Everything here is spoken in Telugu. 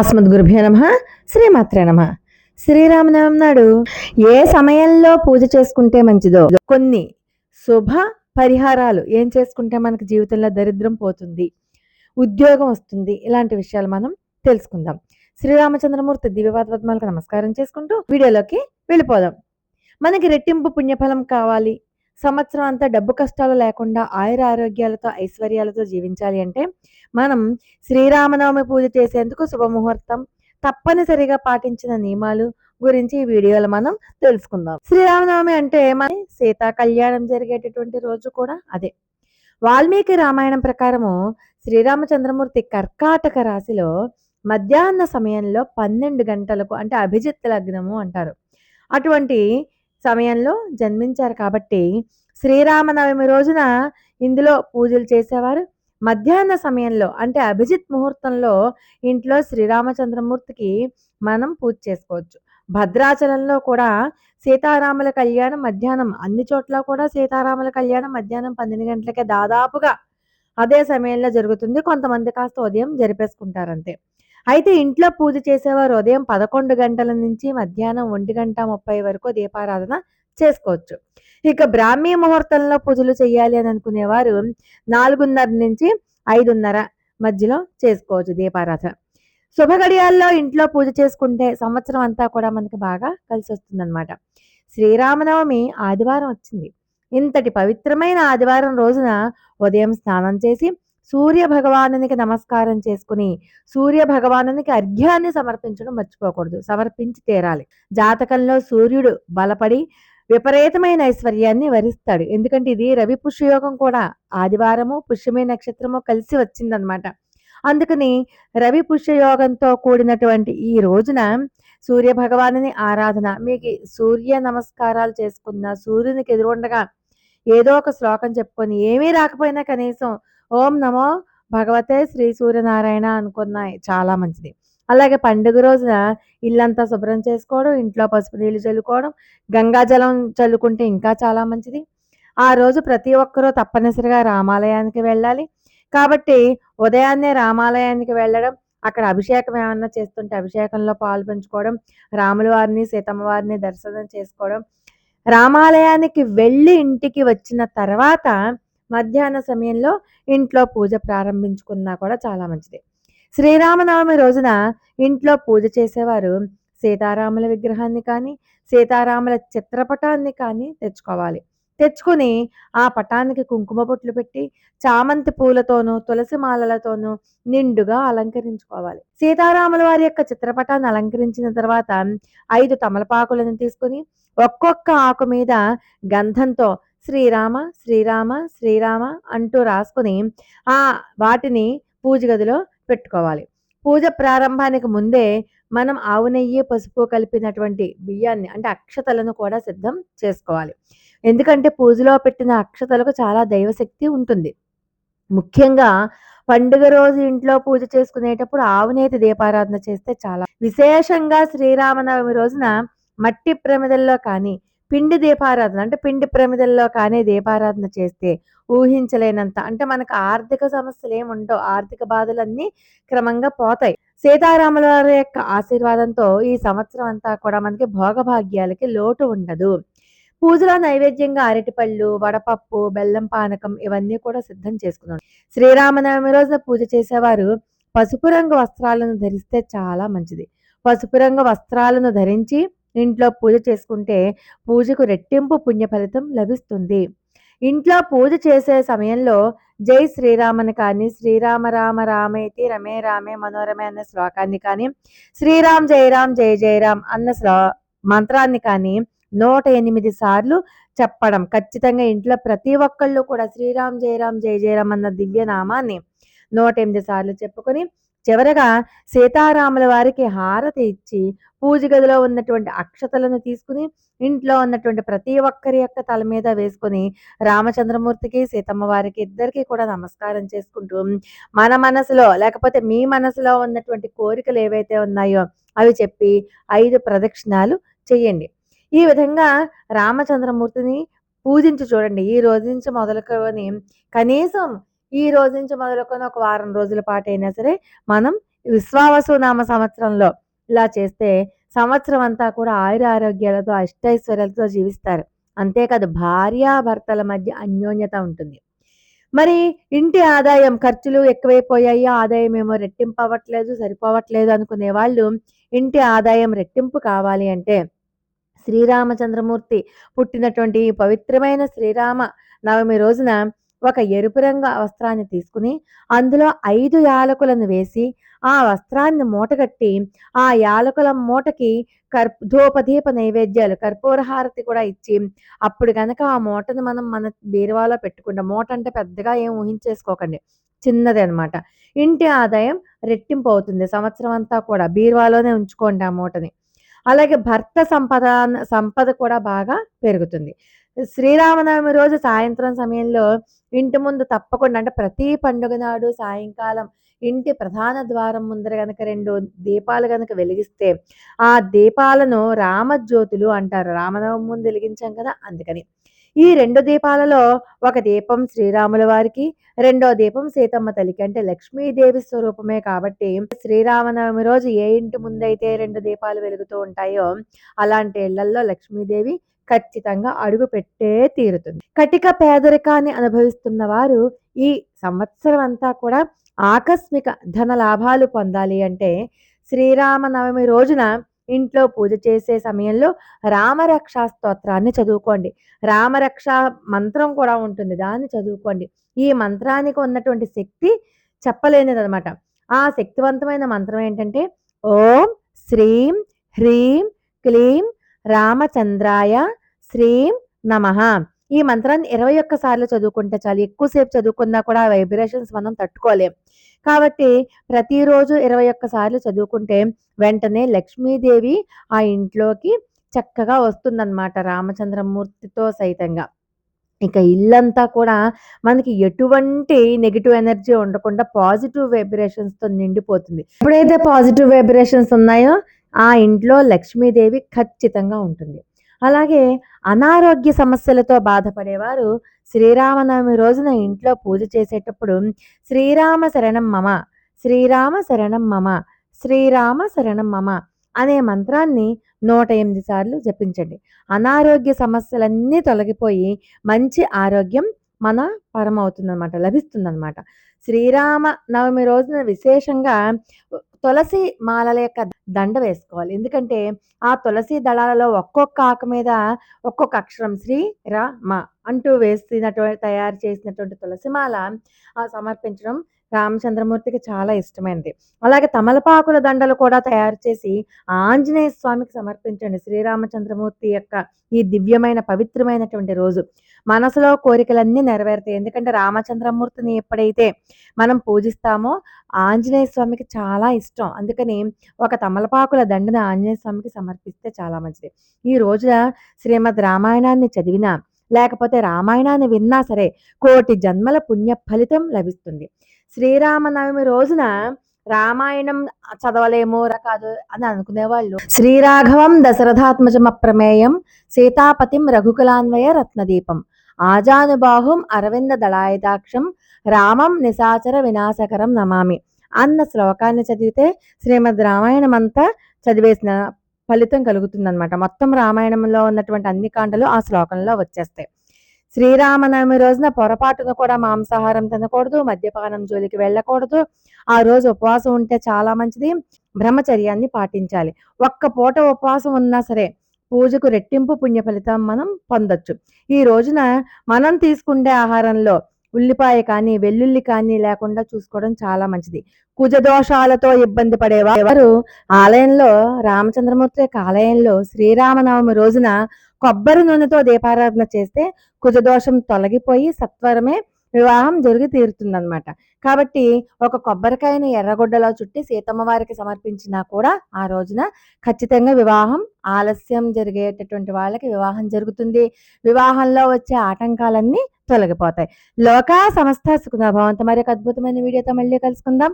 అస్మద్ గురుభ్యో నమ శ్రీమాత్రే నమ. శ్రీరామనవమి నాడు ఏ సమయంలో పూజ చేసుకుంటే మంచిదో కొన్ని శుభ పరిహారాలు ఏం చేసుకుంటే మనకి జీవితంలో దరిద్రం పోతుంది ఉద్యోగం వస్తుంది ఇలాంటి విషయాలు మనం తెలుసుకుందాం. శ్రీరామచంద్రమూర్తి దివ్యవాద పద్మాలకు నమస్కారం చేసుకుంటూ వీడియోలోకి వెళ్ళిపోదాం. మనకి రెట్టింపు పుణ్యఫలం కావాలి సంవత్సరం అంతా డబ్బు కష్టాలు లేకుండా ఆయుర ఆరోగ్యాలతో ఐశ్వర్యాలతో జీవించాలి అంటే మనం శ్రీరామనవమి పూజ చేసేందుకు శుభముహూర్తం తప్పనిసరిగా పాటించిన నియమాలు గురించి ఈ వీడియోలో మనం తెలుసుకుందాం. శ్రీరామనవమి అంటే మన సీతా కళ్యాణం జరిగేటటువంటి రోజు కూడా అదే. వాల్మీకి రామాయణం ప్రకారము శ్రీరామచంద్రమూర్తి కర్కాటక రాశిలో మధ్యాహ్న సమయంలో పన్నెండు గంటలకు అంటే అభిజిత్ లగ్నము అంటారు. అటువంటి సమయంలో జన్మించారు కాబట్టి శ్రీరామనవమి రోజున ఇందులో పూజలు చేసేవారు. మధ్యాహ్న సమయంలో అంటే అభిజిత్ ముహూర్తంలో ఇంట్లో శ్రీరామచంద్రమూర్తికి మనం పూజ చేసుకోవచ్చు. భద్రాచలంలో కూడా సీతారాముల కళ్యాణం మధ్యాహ్నం అన్ని చోట్ల కూడా సీతారాముల కళ్యాణం మధ్యాహ్నం పన్నెండు గంటలకే దాదాపుగా అదే సమయంలో జరుగుతుంది. కొంతమంది కాస్త ఉదయం జరిపేసుకుంటారంతే. అయితే ఇంట్లో పూజ చేసేవారు ఉదయం పదకొండు గంటల నుంచి మధ్యాహ్నం ఒంటి గంట ముప్పై వరకు దీపారాధన చేసుకోవచ్చు. ఇక బ్రాహ్మీ ముహూర్తంలో పూజలు చేయాలి అని అనుకునేవారు నాలుగున్నర నుంచి ఐదున్నర మధ్యలో చేసుకోవచ్చు దీపారాధన. శుభ గడియాల్లో ఇంట్లో పూజ చేసుకుంటే సంవత్సరం అంతా కూడా మనకి బాగా కలిసి వస్తుందన్నమాట. శ్రీరామనవమి ఆదివారం వచ్చింది. ఇంతటి పవిత్రమైన ఆదివారం రోజున ఉదయం స్నానం చేసి సూర్య భగవానునికి నమస్కారం చేసుకుని సూర్య భగవానునికి అర్ఘ్యాన్ని సమర్పించడం మర్చిపోకూడదు. సమర్పించి తీరాలి. జాతకంలో సూర్యుడు బలపడి విపరీతమైన ఐశ్వర్యాన్ని వరిస్తాడు. ఎందుకంటే ఇది రవి పుష్యయోగం కూడా. ఆదివారము పుష్యమే నక్షత్రము కలిసి వచ్చిందనమాట. అందుకని రవి పుష్యయోగంతో కూడినటువంటి ఈ రోజున సూర్య భగవానుని ఆరాధన మీకు సూర్య నమస్కారాలు చేసుకున్న సూర్యునికి ఎదురుండగా ఏదో ఒక శ్లోకం చెప్పుకొని ఏమీ రాకపోయినా కనీసం ఓం నమో భగవతే శ్రీ సూర్యనారాయణ అనుకున్నాయి. చాలా మంచిది. అలాగే పండుగ రోజున ఇల్లంతా శుభ్రం చేసుకోవడం ఇంట్లో పసుపు నీళ్ళు చల్లుకోవడం గంగాజలం చల్లుకుంటే ఇంకా చాలా మంచిది. ఆ రోజు ప్రతి ఒక్కరూ తప్పనిసరిగా రామాలయానికి వెళ్ళాలి. కాబట్టి ఉదయాన్నే రామాలయానికి వెళ్ళడం అక్కడ అభిషేకం ఏమన్నా చేస్తుంటే అభిషేకంలో పాలు పంచుకోవడం రాముల వారిని సీతమ్మ వారిని దర్శనం చేసుకోవడం. రామాలయానికి వెళ్ళి ఇంటికి వచ్చిన తర్వాత మధ్యాహ్న సమయంలో ఇంట్లో పూజ ప్రారంభించుకున్నా కూడా చాలా మంచిది. శ్రీరామనవమి రోజున ఇంట్లో పూజ చేసేవారు సీతారాముల విగ్రహాన్ని కానీ సీతారాముల చిత్రపటాన్ని కానీ తెచ్చుకోవాలి. తెచ్చుకుని ఆ పటానికి కుంకుమ బొట్లు పెట్టి చామంతి పూలతోనూ తులసి మాలలతోనూ నిండుగా అలంకరించుకోవాలి. సీతారాముల వారి యొక్క చిత్రపటాన్ని అలంకరించిన తర్వాత ఐదు తమలపాకులను తీసుకుని ఒక్కొక్క ఆకు మీద గంధంతో శ్రీరామ శ్రీరామ శ్రీరామ అంటూ రాసుకుని ఆ వాటిని పూజ గదిలో పెట్టుకోవాలి. పూజ ప్రారంభానికి ముందే మనం ఆవు నెయ్యి పసుపు కలిపినటువంటి బియ్యాన్ని అంటే అక్షతలను కూడా సిద్ధం చేసుకోవాలి. ఎందుకంటే పూజలో పెట్టిన అక్షతలకు చాలా దైవశక్తి ఉంటుంది. ముఖ్యంగా పండుగ రోజు ఇంట్లో పూజ చేసుకునేటప్పుడు ఆవునేతి దీపారాధన చేస్తే చాలా విశేషంగా శ్రీరామనవమి రోజున మట్టి ప్రమిదల్లో కానీ పిండి దీపారాధన అంటే పిండి ప్రమిదల్లో కానీ దీపారాధన చేస్తే ఊహించలేనంత అంటే మనకు ఆర్థిక సమస్యలు ఏమి ఉండవు ఆర్థిక బాధలన్నీ క్రమంగా పోతాయి. సీతారాముల వారి యొక్క ఆశీర్వాదంతో ఈ సంవత్సరం అంతా కూడా మనకి భోగభాగ్యాలకి లోటు ఉండదు. పూజలో నైవేద్యంగా అరటిపళ్ళు వడపప్పు బెల్లం పానకం ఇవన్నీ కూడా సిద్ధం చేసుకున్నాం శ్రీరామనవమి రోజున పూజ చేసేవారు పసుపు రంగు వస్త్రాలను ధరిస్తే చాలా మంచిది. పసుపు రంగు వస్త్రాలను ధరించి ఇంట్లో పూజ చేసుకుంటే పూజకు రెట్టింపు పుణ్య ఫలితం లభిస్తుంది. ఇంట్లో పూజ చేసే సమయంలో జై శ్రీరామని కానీ శ్రీరామ రామ రామేతి రమే రామే మనోరమే అన్న శ్లోకాన్ని కానీ శ్రీరామ్ జయరామ్ జయ జయరామ్ అన్న శ్లో మంత్రాన్ని కానీ నూట ఎనిమిది సార్లు చెప్పడం. ఖచ్చితంగా ఇంట్లో ప్రతి ఒక్కళ్ళు కూడా శ్రీరామ్ జయరామ్ జయ జయరామ్ అన్న దివ్య నామాన్ని నూట ఎనిమిది సార్లు చెప్పుకొని చివరగా సీతారాముల వారికి హారతి ఇచ్చి పూజ గదిలో ఉన్నటువంటి అక్షతలను తీసుకుని ఇంట్లో ఉన్నటువంటి ప్రతి ఒక్కరి యొక్క తల మీద వేసుకొని రామచంద్రమూర్తికి సీతమ్మ వారికి ఇద్దరికి కూడా నమస్కారం చేసుకుంటూ మన మనసులో లేకపోతే మీ మనసులో ఉన్నటువంటి కోరికలు ఏవైతే ఉన్నాయో అవి చెప్పి ఐదు ప్రదక్షిణాలు చేయండి. ఈ విధంగా రామచంద్రమూర్తిని పూజించి చూడండి. ఈ రోజు నుంచి మొదలుకొని కనీసం ఈ రోజు నుంచి మొదలుకొని ఒక వారం రోజుల పాటు అయినా సరే మనం విశ్వావసు నామ సంవత్సరంలో ఇలా చేస్తే సంవత్సరం అంతా కూడా ఆయుర ఆరోగ్యాలతో అష్టైశ్వర్యాలతో జీవిస్తారు. అంతేకాదు భార్యాభర్తల మధ్య అన్యోన్యత ఉంటుంది. మరి ఇంటి ఆదాయం ఖర్చులు ఎక్కువైపోయాయి ఆదాయం ఏమో రెట్టింపు అవ్వట్లేదు సరిపోవట్లేదు అనుకునే వాళ్ళు ఇంటి ఆదాయం రెట్టింపు కావాలి అంటే శ్రీరామచంద్రమూర్తి పుట్టినటువంటి పవిత్రమైన శ్రీరామ నవమి రోజున ఒక ఎరుపు రంగు వస్త్రాన్ని తీసుకుని అందులో ఐదు యాలకులను వేసి ఆ వస్త్రాన్ని మూటగట్టి ఆ యాలకుల మూటకి కర్ ధూపదీప నైవేద్యాలు కర్పూర హారతి కూడా ఇచ్చి అప్పుడు కనుక ఆ మూటను మనం మన బీరువాలో పెట్టుకుంటాం మూట అంటే పెద్దగా ఏం ఊహించేసుకోకండి. చిన్నది అనమాట ఇంటి ఆదాయం రెట్టింపు అవుతుంది సంవత్సరం అంతా కూడా. బీరువాలోనే ఉంచుకోండి ఆ మూటని. అలాగే భర్త సంపద సంపద కూడా బాగా పెరుగుతుంది. శ్రీరామనవమి రోజు సాయంత్రం సమయంలో ఇంటి ముందు తప్పకుండా అంటే ప్రతి పండుగ నాడు సాయంకాలం ఇంటి ప్రధాన ద్వారం ముందర గనక రెండు దీపాలు గనక వెలిగిస్తే ఆ దీపాలను రామజ్యోతులు అంటారు. రామనవమి ముందు వెలిగించాం కదా అందుకని. ఈ రెండు దీపాలలో ఒక దీపం శ్రీరాముల వారికి రెండో దీపం సీతమ్మ తల్లికి. అంటే లక్ష్మీదేవి స్వరూపమే కాబట్టి శ్రీరామనవమి రోజు ఏ ఇంటి ముందైతే రెండు దీపాలు వెలుగుతూ ఉంటాయో అలాంటి ఇళ్ళల్లో లక్ష్మీదేవి ఖచ్చితంగా అడుగు పెట్టే తీరుతుంది. కటిక పేదరికాన్ని అనుభవిస్తున్న వారు ఈ సంవత్సరం అంతా కూడా ఆకస్మిక ధన లాభాలు పొందాలి అంటే శ్రీరామనవమి రోజున ఇంట్లో పూజ చేసే సమయంలో రామరక్ష స్తోత్రాన్ని చదువుకోండి. రామరక్ష మంత్రం కూడా ఉంటుంది. దాన్ని చదువుకోండి. ఈ మంత్రానికి ఉన్నటువంటి శక్తి చెప్పలేనిది అనమాట ఆ శక్తివంతమైన మంత్రం ఏంటంటే ఓం శ్రీం హ్రీం క్లీం రామచంద్రాయ శ్రీం నమః. ఈ మంత్రాన్ని ఇరవై ఒక్క సార్లు చదువుకుంటే చాలు. ఎక్కువసేపు చదువుకున్నా కూడా వైబ్రేషన్స్ మనం తట్టుకోలేం. కాబట్టి ప్రతిరోజు ఇరవై ఒక్క సార్లు చదువుకుంటే వెంటనే లక్ష్మీదేవి ఆ ఇంట్లోకి చక్కగా వస్తుందన్నమాట రామచంద్రమూర్తితో సైతంగా. ఇక ఇల్లంతా కూడా మనకి ఎటువంటి నెగిటివ్ ఎనర్జీ ఉండకుండా పాజిటివ్ వైబ్రేషన్స్తో నిండిపోతుంది. ఎప్పుడైతే పాజిటివ్ వైబ్రేషన్స్ ఉన్నాయో ఆ ఇంట్లో లక్ష్మీదేవి ఖచ్చితంగా ఉంటుంది. అలాగే అనారోగ్య సమస్యలతో బాధపడేవారు శ్రీరామనవమి రోజున ఇంట్లో పూజ చేసేటప్పుడు శ్రీరామ శరణం మమ శ్రీరామ శరణం మమ శ్రీరామ శరణం మమ అనే మంత్రాన్ని నూట ఎనిమిది సార్లు జపించండి. అనారోగ్య సమస్యలన్నీ తొలగిపోయి మంచి ఆరోగ్యం మన పరమవుతుందన్నమాట లభిస్తుందన్నమాట. శ్రీరామ నవమి రోజున విశేషంగా తులసి మాలల యొక్క దండ వేసుకోవాలి. ఎందుకంటే ఆ తులసి దళాలలో ఒక్కొక్క ఆకు మీద ఒక్కొక్క అక్షరం శ్రీ రా మా అంటూ వేసినటువంటి తయారు చేసినటువంటి తులసి మాల సమర్పించడం రామచంద్రమూర్తికి చాలా ఇష్టమైనది. అలాగే తమలపాకుల దండలు కూడా తయారు చేసి ఆంజనేయ స్వామికి సమర్పించండి శ్రీరామచంద్రమూర్తి యొక్క ఈ దివ్యమైన పవిత్రమైనటువంటి రోజు. మనసులో కోరికలన్నీ నెరవేరుతాయి. ఎందుకంటే రామచంద్రమూర్తిని ఎప్పుడైతే మనం పూజిస్తామో ఆంజనేయ స్వామికి చాలా ఇష్టం. అందుకని ఒక తమలపాకుల దండన ఆంజనేయ స్వామికి సమర్పిస్తే చాలా మంచిది. ఈ రోజున శ్రీమద్ రామాయణాన్ని చదివినా లేకపోతే రామాయణాన్ని విన్నా సరే కోటి జన్మల పుణ్య ఫలితం లభిస్తుంది. శ్రీరామనవమి రోజున రామాయణం చదవలేము కాదు అని అనుకునేవాళ్ళు. శ్రీరాఘవం దశరథాత్మజమ ప్రమేయం సీతాపతిం రఘుకులాన్వయ రత్నదీపం. ఆజానుబాహుం అరవింద దళాయుధాక్షం రామం నిశాచర వినాశకరం నమామి అన్న శ్లోకాన్ని చదివితే శ్రీమద్ రామాయణం అంతా చదివేసిన ఫలితం కలుగుతుందనమాట మొత్తం రామాయణంలో ఉన్నటువంటి అన్ని కాండలు ఆ శ్లోకంలో వచ్చేస్తాయి శ్రీరామనవమి రోజున పొరపాటున కూడా మాంసాహారం తినకూడదు మద్యపానం జోలికి వెళ్ళకూడదు. ఆ రోజు ఉపవాసం ఉంటే చాలా మంచిది. బ్రహ్మచర్యాన్ని పాటించాలి. ఒక్క పూట ఉపవాసం ఉన్నా సరే పూజకు రెట్టింపు పుణ్య ఫలితం మనం పొందొచ్చు. ఈ రోజున మనం తీసుకుండే ఆహారంలో ఉల్లిపాయ కానీ వెల్లుల్లి కానీ లేకుండా చూసుకోవడం చాలా మంచిది. కుజదోషాలతో ఇబ్బంది పడేవారు ఆలయంలో రామచంద్రమూర్తి యొక్క ఆలయంలో శ్రీరామనవమి రోజున కొబ్బరి నూనెతో దీపారాధన చేస్తే కుజదోషం తొలగిపోయి సత్వరమే వివాహం జరిగి తీరుతుందన్నమాట. కాబట్టి ఒక కొబ్బరికాయను ఎర్రగొడ్డలో చుట్టి సీతమ్మ వారికి సమర్పించినా కూడా ఆ రోజున ఖచ్చితంగా వివాహం ఆలస్యం జరిగేటటువంటి వాళ్ళకి వివాహం జరుగుతుంది. వివాహంలో వచ్చే ఆటంకాలన్నీ తొలగిపోతాయి. లోకా సమస్త సుఖభావంతో మరి ఒక అద్భుతమైన వీడియోతో మళ్ళీ కలుసుకుందాం.